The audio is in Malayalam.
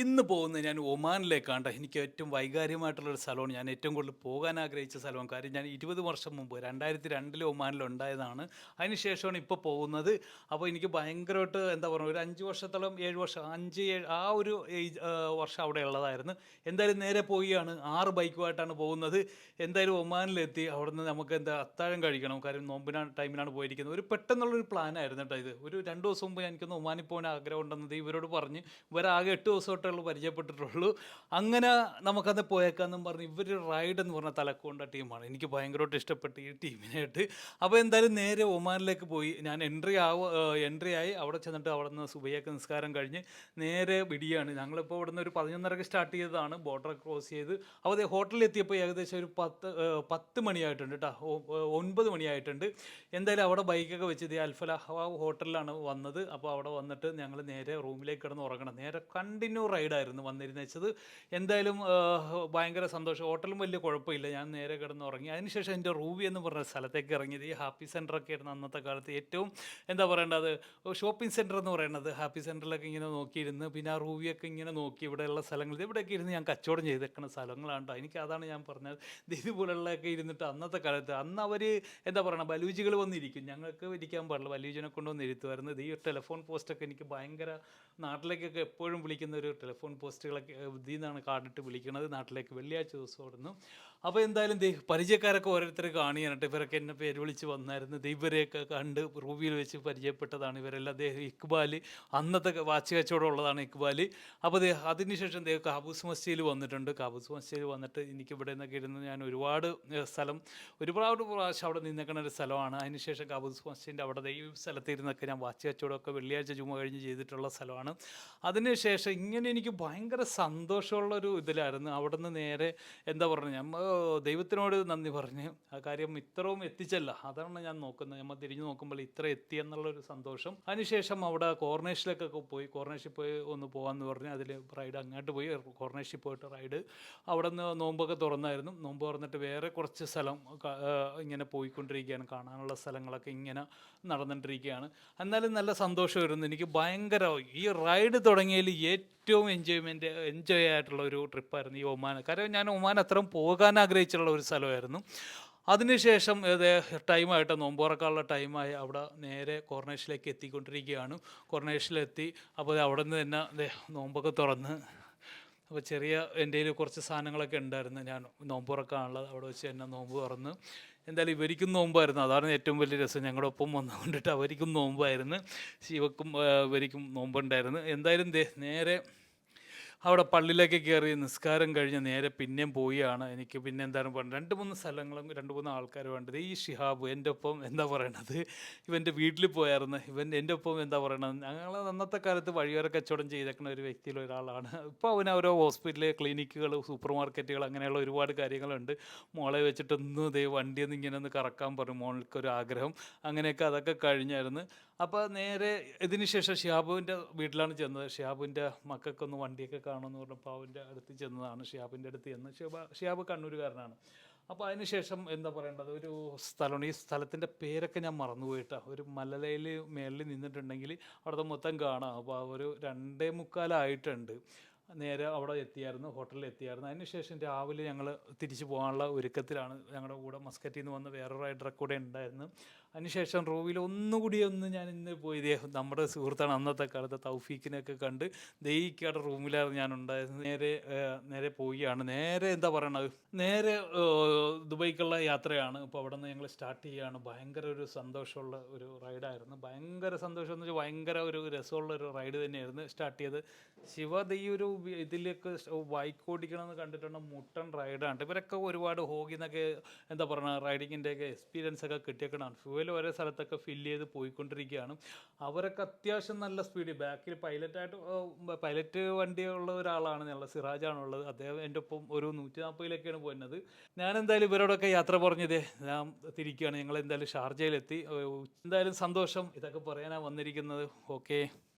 ഇന്ന് പോകുന്നത് ഞാൻ ഒമാനിലേക്കാണ്. എനിക്ക് ഏറ്റവും വൈകാര്യമായിട്ടുള്ളൊരു സ്ഥലമാണ്. ഞാൻ ഏറ്റവും കൂടുതൽ പോകാൻ ആഗ്രഹിച്ച സ്ഥലമാണ്. കാര്യം ഞാൻ ഇരുപത് വർഷം മുമ്പ് രണ്ടായിരത്തി രണ്ടിൽ ഒമാനിൽ ഉണ്ടായതാണ്. അതിനുശേഷമാണ് ഇപ്പോൾ പോകുന്നത്. അപ്പോൾ എനിക്ക് ഭയങ്കരമായിട്ട് എന്താ പറയുക ഒരു അഞ്ച് വർഷത്തോളം ഏഴ് വർഷം അഞ്ച് ഏഴ് ആ ഒരു വർഷം അവിടെ ഉള്ളതായിരുന്നു. എന്തായാലും നേരെ പോവുകയാണ്. ആറ് ബൈക്കുമായിട്ടാണ് പോകുന്നത്. എന്തായാലും ഒമാനിലെത്തി. അവിടുന്ന് നമുക്ക് എന്താ അത്താഴം കഴിക്കണം. കാര്യം നോമ്പിനാണ് ടൈമിലാണ് പോയിരിക്കുന്നത്. ഒരു പെട്ടെന്നുള്ളൊരു പ്ലാനായിരുന്നു കേട്ടോ ഇത്. ഒരു രണ്ട് ദിവസം മുമ്പ് എനിക്കൊന്ന് ഒമാനിൽ പോകാൻ ആഗ്രഹം ഉണ്ടെന്നത് ഇവരോട് പറഞ്ഞ്. ഇവരാകെ എട്ട് ദിവസം തൊട്ടുള്ളൂ പരിചയപ്പെട്ടിട്ടുള്ളൂ. അങ്ങനെ നമുക്കത് പോയേക്കാന്നും പറഞ്ഞ് ഇവർ റൈഡ് എന്ന് പറഞ്ഞ തലക്കൊണ്ട ടീമാണ്. എനിക്ക് ഭയങ്കരമായിട്ട് ഇഷ്ടപ്പെട്ടു ഈ ടീമിനായിട്ട്. അപ്പോൾ എന്തായാലും നേരെ ഒമാനിലേക്ക് പോയി. ഞാൻ എൻട്രി ആവ എൻട്രി ആയി. അവിടെ ചെന്നിട്ട് അവിടെ നിന്ന് സുബയ്യക്ക് നിസ്കാരം കഴിഞ്ഞ് നേരെ വിടിയാണ്. ഞങ്ങളിപ്പോൾ ഇവിടെ നിന്ന് ഒരു പതിനൊന്നരക്ക് സ്റ്റാർട്ട് ചെയ്തതാണ്. ബോർഡർ ക്രോസ് ചെയ്ത്. അപ്പോൾ അതേ ഹോട്ടലിൽ എത്തിയപ്പോൾ ഏകദേശം ഒരു പത്ത് പത്ത് മണിയായിട്ടുണ്ട് കേട്ടോ ഒൻപത് മണിയായിട്ടുണ്ട്. എന്തായാലും അവിടെ ബൈക്കൊക്കെ വെച്ച് ദേ അൽഫല ഹോട്ടലിലാണ് വന്നത്. അപ്പോൾ അവിടെ വന്നിട്ട് ഞങ്ങൾ നേരെ റൂമിലേക്ക് കിടന്ന് ഉറങ്ങണം. നേരെ കണ്ടിന്യൂ റൈഡായിരുന്നു വന്നിരുന്നത് എന്തായാലും ഭയങ്കര സന്തോഷം. ഹോട്ടലും വലിയ കുഴപ്പമില്ല. ഞാൻ നേരെ കിടന്ന് ഉറങ്ങി അതിനുശേഷം എന്റെ റൂവി എന്ന് പറഞ്ഞ സ്ഥലത്തേക്ക് ഇറങ്ങിയത്. ഈ ഹാപ്പി സെന്ററൊക്കെ ആയിരുന്നു അന്നത്തെ കാലത്ത് ഏറ്റവും എന്താ പറയേണ്ടത് ഷോപ്പിംഗ് സെന്റർ എന്ന് പറയുന്നത് ഹാപ്പി സെന്ററിലൊക്കെ ഇങ്ങനെ നോക്കിയിരുന്ന്. പിന്നെ ആ റൂവിയൊക്കെ ഇങ്ങനെ നോക്കി ഇവിടെയുള്ള സ്ഥലങ്ങൾ ഇവിടെയൊക്കെ ഇരുന്ന് ഞാൻ കച്ചവടം ചെയ്തേക്കുന്ന സ്ഥലങ്ങളാണ്. എനിക്ക് അതാണ് ഞാൻ പറഞ്ഞത്. ഇത് ഇതുപോലുള്ളതൊക്കെ ഇരുന്നിട്ട് അന്നത്തെ കാലത്ത് അന്ന് അവർ എന്താ പറയുക ബലൂജികൾ വന്നിരിക്കും. ഞങ്ങൾക്ക് ഇരിക്കാൻ പാടില്ല. ബലൂജിനെ കൊണ്ടുവന്ന് ഇരുത്തുമായിരുന്നു. ഈ ടെലിഫോൺ പോസ്റ്റൊക്കെ എനിക്ക് ഭയങ്കര നാട്ടിലേക്കൊക്കെ എപ്പോഴും വിളിക്കുന്ന ഒരു ടെലിഫോൺ പോസ്റ്റുകളൊക്കെ ഇതിൽ നിന്നാണ് കാർഡിട്ട് വിളിക്കുന്നത് നാട്ടിലേക്ക് വെള്ളിയാഴ്ച ദിവസം ഓടുന്നു. അപ്പോൾ എന്തായാലും ദേ പരിചയക്കാരൊക്കെ ഓരോരുത്തർ കാണിയാനട്ടെ ഇവരൊക്കെ എന്നെ പേര് വിളിച്ച് വന്നായിരുന്നു. ദേ ഇവരെയൊക്കെ കണ്ട് റൂബിയിൽ വെച്ച് പരിചയപ്പെട്ടതാണ് ഇവരെല്ലാം. ദേ ഇക്ബാൽ അന്നത്തെ വാച്ച് കച്ചവടം ഉള്ളതാണ് ഇക്ബാൽ അപ്പോൾ ദേ അതിനുശേഷം ദേ കാബൂസ് മസ്ജിദിൽ വന്നിട്ടുണ്ട്. കാബൂസ് മസ്ജിദിൽ വന്നിട്ട് എനിക്ക് ഇവിടെ നിന്നൊക്കെ ഇരുന്ന് ഞാൻ ഒരുപാട് സ്ഥലം ഒരുപാട് പ്രാവശ്യം അവിടെ നിന്നേക്കണ ഒരു സ്ഥലമാണ്. അതിനുശേഷം കാബൂസ് മസ്ജിദിന്റെ അവിടെ ഈ സ്ഥലത്ത് ഇരുന്നൊക്കെ ഞാൻ വാച്ച് കച്ചവടമൊക്കെ വെള്ളിയാഴ്ച ചുമ കഴിഞ്ഞ് ചെയ്തിട്ടുള്ള സ്ഥലമാണ്. അതിനുശേഷം ഇങ്ങനെ എനിക്ക് ഭയങ്കര സന്തോഷമുള്ളൊരു ഇതിലായിരുന്നു. അവിടെ നിന്ന് നേരെ എന്താ പറയുക നമ്മൾ ദൈവത്തിനോട് നന്ദി പറഞ്ഞ് ആ കാര്യം ഇത്രയും എത്തിച്ചല്ല. അതാണ് ഞാൻ നോക്കുന്നത്. നമ്മൾ തിരിഞ്ഞു നോക്കുമ്പോൾ ഇത്ര എത്തി എന്നുള്ളൊരു സന്തോഷം. അതിനുശേഷം അവിടെ കോർണേഷിലേക്കൊക്കെ പോയി. കോർണേഷിൽ പോയി ഒന്ന് പോകാമെന്ന് പറഞ്ഞ് അതിൽ റൈഡ് അങ്ങോട്ട് പോയി. കോർണേഷിൽ പോയിട്ട് റൈഡ്. അവിടെ നിന്ന് നോമ്പൊക്കെ തുറന്നായിരുന്നു. നോമ്പ് തുറന്നിട്ട് വേറെ കുറച്ച് സ്ഥലം ഇങ്ങനെ പോയിക്കൊണ്ടിരിക്കുകയാണ്. കാണാനുള്ള സ്ഥലങ്ങളൊക്കെ ഇങ്ങനെ നടന്നിട്ടിരിക്കുകയാണ്. എന്നാലും നല്ല സന്തോഷമായിരുന്നു. എനിക്ക് ഭയങ്കര ഈ റൈഡ് തുടങ്ങിയതിൽ ഏറ്റവും എൻജോയ്മെന്റ് എൻജോയ് ആയിട്ടുള്ള ഒരു ട്രിപ്പായിരുന്നു ഈ ഒമാൻ. കാരണം ഞാൻ ഒമാൻ അത്രയും പോകാൻ ആഗ്രഹിച്ചിട്ടുള്ള ഒരു സ്ഥലമായിരുന്നു. അതിനുശേഷം ടൈമായിട്ട് നോമ്പുറക്കാനുള്ള ടൈമായി അവിടെ നേരെ കോർണേഷിലേക്ക് എത്തിക്കൊണ്ടിരിക്കുകയാണ്. കോർണേഷിലെത്തി അപ്പോൾ അവിടെ നിന്ന് തന്നെ നോമ്പൊക്കെ തുറന്ന് അപ്പോൾ ചെറിയ എന്റെ കയ്യിൽ കുറച്ച് സാധനങ്ങളൊക്കെ ഉണ്ടായിരുന്നു. ഞാൻ നോമ്പ് തുറക്കാനുള്ളത് അവിടെ വെച്ച് തന്നെ നോമ്പ് തുറന്ന്. എന്തായാലും ഇവർക്കും നോമ്പായിരുന്നു. അതാണ് ഏറ്റവും വലിയ രസം. ഞങ്ങളുടെ ഒപ്പം വന്നുകൊണ്ടിട്ട് അവർക്കും നോമ്പായിരുന്നു. ശിവക്കും ഇവർക്കും നോമ്പുണ്ടായിരുന്നു. എന്തായാലും നേരെ അവിടെ പള്ളിയിലേക്ക് കയറി നിസ്കാരം കഴിഞ്ഞ് നേരെ പിന്നെയും പോവുകയാണ്. എനിക്ക് പിന്നെ എന്താണ് പറയുന്നത് രണ്ട് മൂന്ന് സ്ഥലങ്ങളും രണ്ട് മൂന്ന് ആൾക്കാർ വേണ്ടത് ഈ ഷിഹാബ് എന്റെ ഒപ്പം എന്താ പറയണത്? ഇവന്റെ വീട്ടിൽ പോയായിരുന്നു. ഇവൻ എന്റെ ഒപ്പം എന്താ പറയണത്? ഞങ്ങൾ അന്നത്തെ കാലത്ത് വഴിയോര കച്ചവടം ചെയ്തേക്കുന്ന ഒരു വ്യക്തിയിൽ ഒരാളാണ്. ഇപ്പോൾ അവന് ഓരോ ഹോസ്പിറ്റൽ ക്ലിനിക്കുകൾ സൂപ്പർ മാർക്കറ്റുകൾ അങ്ങനെയുള്ള ഒരുപാട് കാര്യങ്ങളുണ്ട്. മോളെ വെച്ചിട്ടൊന്ന് ദേ വണ്ടി ഒന്ന് ഇങ്ങനെ ഒന്ന് കറക്കാൻ പറഞ്ഞു. മോൾക്ക് ഒരു ആഗ്രഹം. അങ്ങനെയൊക്കെ അതൊക്കെ കഴിഞ്ഞായിരുന്നു. അപ്പോൾ നേരെ ഇതിനുശേഷം ഷിഹാബുവിന്റെ വീട്ടിലാണ് ചെന്നത്. ഷിഹാബുവിന്റെ മക്കൾക്കൊന്ന് വണ്ടിയൊക്കെ കാണുമെന്ന് പറഞ്ഞപ്പോൾ അവന്റെ അടുത്ത് ചെന്നതാണ് ഷിയാബിന്റെ അടുത്ത് ചെന്ന്. ഷിയാബ് ഷിയാബ് കണ്ണൂരുകാരനാണ്. അപ്പോൾ അതിനുശേഷം എന്താ പറയേണ്ടത്? ഒരു സ്ഥലമാണ് ഈ സ്ഥലത്തിന്റെ പേരൊക്കെ ഞാൻ മറന്നുപോയിട്ടാ. ഒരു മലലയിൽ മേളിൽ നിന്നിട്ടുണ്ടെങ്കിൽ അവിടുത്തെ മൊത്തം കാണാം. അപ്പോൾ ഒരു രണ്ടേ മുക്കാലായിട്ടുണ്ട്. നേരെ അവിടെ എത്തിയായിരുന്നു ഹോട്ടലിൽ എത്തിയായിരുന്നു. അതിനുശേഷം രാവിലെ ഞങ്ങൾ തിരിച്ചു പോകാനുള്ള ഒരുക്കത്തിലാണ് ഞങ്ങളുടെ കൂടെ മസ്കറ്റിൽ നിന്ന് വന്ന വേറൊരു റൈഡറെ കൂടെ ഉണ്ടായിരുന്നു. അതിനുശേഷം റൂവിൽ ഒന്നുകൂടി ഒന്ന് ഞാൻ ഇന്ന് പോയി. ദേ നമ്മുടെ സുഹൃത്താണ് അന്നത്തെ കാലത്ത് തൗഫീഖിനെയൊക്കെ കണ്ട് ദൈഹിക്കാട് റൂമിലായിരുന്നു ഞാൻ ഉണ്ടായിരുന്നത്. നേരെ നേരെ പോവുകയാണ്. നേരെ എന്താ പറയണത്? നേരെ ദുബൈക്കുള്ള യാത്രയാണ്. ഇപ്പോൾ അവിടെ നിന്ന് ഞങ്ങൾ സ്റ്റാർട്ട് ചെയ്യുകയാണ്. ഭയങ്കര ഒരു സന്തോഷമുള്ള ഒരു റൈഡായിരുന്നു ഭയങ്കര സന്തോഷം എന്ന് വെച്ചാൽ ഭയങ്കര ഒരു രസമുള്ള ഒരു റൈഡ് തന്നെയായിരുന്നു സ്റ്റാർട്ട് ചെയ്ത് ശിവ ഒരു ഇതിലേക്ക് ബൈക്ക് ഓടിക്കണമെന്ന് കണ്ടിട്ടുണ്ട് മുട്ടൻ റൈഡാണ് ഇവരൊക്കെ ഒരുപാട് ഹോഗിന്നൊക്കെ എന്താ പറയുക റൈഡിങ്ങിന്റെയൊക്കെ എക്സ്പീരിയൻസ് ഒക്കെ കിട്ടിയേക്കണം ഫ്യൂവൽ ഓരോ സ്ഥലത്തൊക്കെ ഫില്ല് ചെയ്ത് പോയിക്കൊണ്ടിരിക്കുകയാണ്. അവരൊക്കെ അത്യാവശ്യം നല്ല സ്പീഡിൽ ബാക്കിൽ പൈലറ്റായിട്ട് പൈലറ്റ് വണ്ടി ഉള്ള ഒരാളാണ്. ഞങ്ങൾ സിറാജാണുള്ളത്. അദ്ദേഹം എന്റെ ഒപ്പം ഒരു നൂറ്റി നാൽപ്പതിലൊക്കെയാണ് പോയിരുന്നത്. ഞാൻ എന്തായാലും ഇവരോടൊക്കെ യാത്ര പറഞ്ഞതേ ഞാൻ തിരിക്കുകയാണ്. ഞങ്ങൾ എന്തായാലും ഷാർജയിലെത്തി. എന്തായാലും സന്തോഷം. ഇതൊക്കെ പറയാനാണ് വന്നിരിക്കുന്നത്. ഓക്കെ.